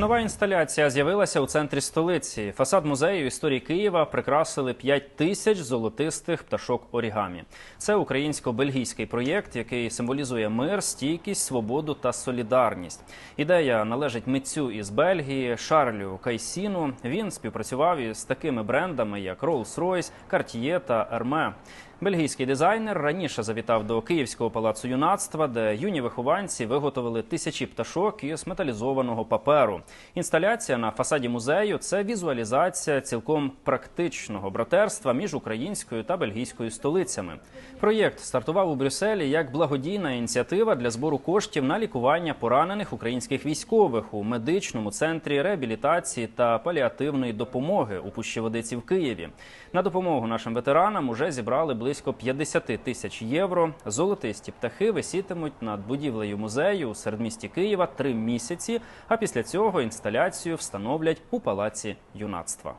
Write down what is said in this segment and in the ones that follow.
Нова інсталяція з'явилася у центрі столиці. Фасад музею історії Києва прикрасили 5 тисяч золотистих пташок орігамі. Це українсько-бельгійський проєкт, який символізує мир, стійкість, свободу та солідарність. Ідея належить митцю із Бельгії Шарлю Кайсіну. Він співпрацював із такими брендами, як Rolls-Royce, Cartier та Hermès. Бельгійський дизайнер раніше завітав до Київського палацу юнацтва, де юні вихованці виготовили тисячі пташок із металізованого паперу. Інсталяція на фасаді музею це візуалізація цілком практичного братерства між українською та бельгійською столицями. Проєкт стартував у Брюсселі як благодійна ініціатива для збору коштів на лікування поранених українських військових у медичному центрі реабілітації та паліативної допомоги у Пущеводиці в Києві. На допомогу нашим ветеранам уже зібрали близько 50 тисяч євро. Золотисті птахи висітимуть над будівлею музею у середмісті Києва три місяці. А після цього інсталяцію встановлять у палаці юнацтва.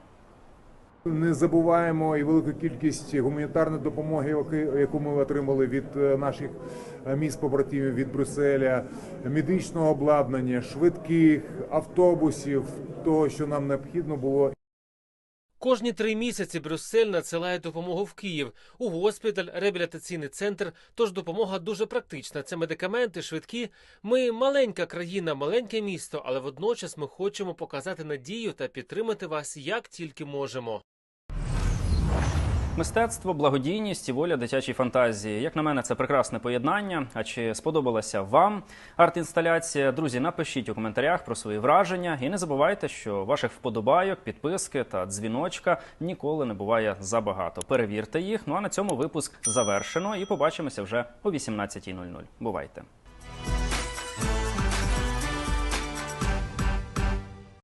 Не забуваємо і велику кількість гуманітарної допомоги, яку ми отримали від е, наших е, міст побратимів від Брюсселя, медичного обладнання, швидких автобусів, того, що нам необхідно було. Кожні три місяці Брюссель надсилає допомогу в Київ у госпіталь, реабілітаційний центр. Тож допомога дуже практична. Це медикаменти, швидкі. Ми маленька країна, маленьке місто, але водночас ми хочемо показати надію та підтримати вас як тільки можемо. Мистецтво, благодійність і воля дитячій фантазії. Як на мене, це прекрасне поєднання. А чи сподобалася вам арт-інсталяція? Друзі, напишіть у коментарях про свої враження. І не забувайте, що ваших вподобайок, підписки та дзвіночка ніколи не буває забагато. Перевірте їх. Ну а на цьому випуск завершено. І побачимося вже о 18.00. Бувайте.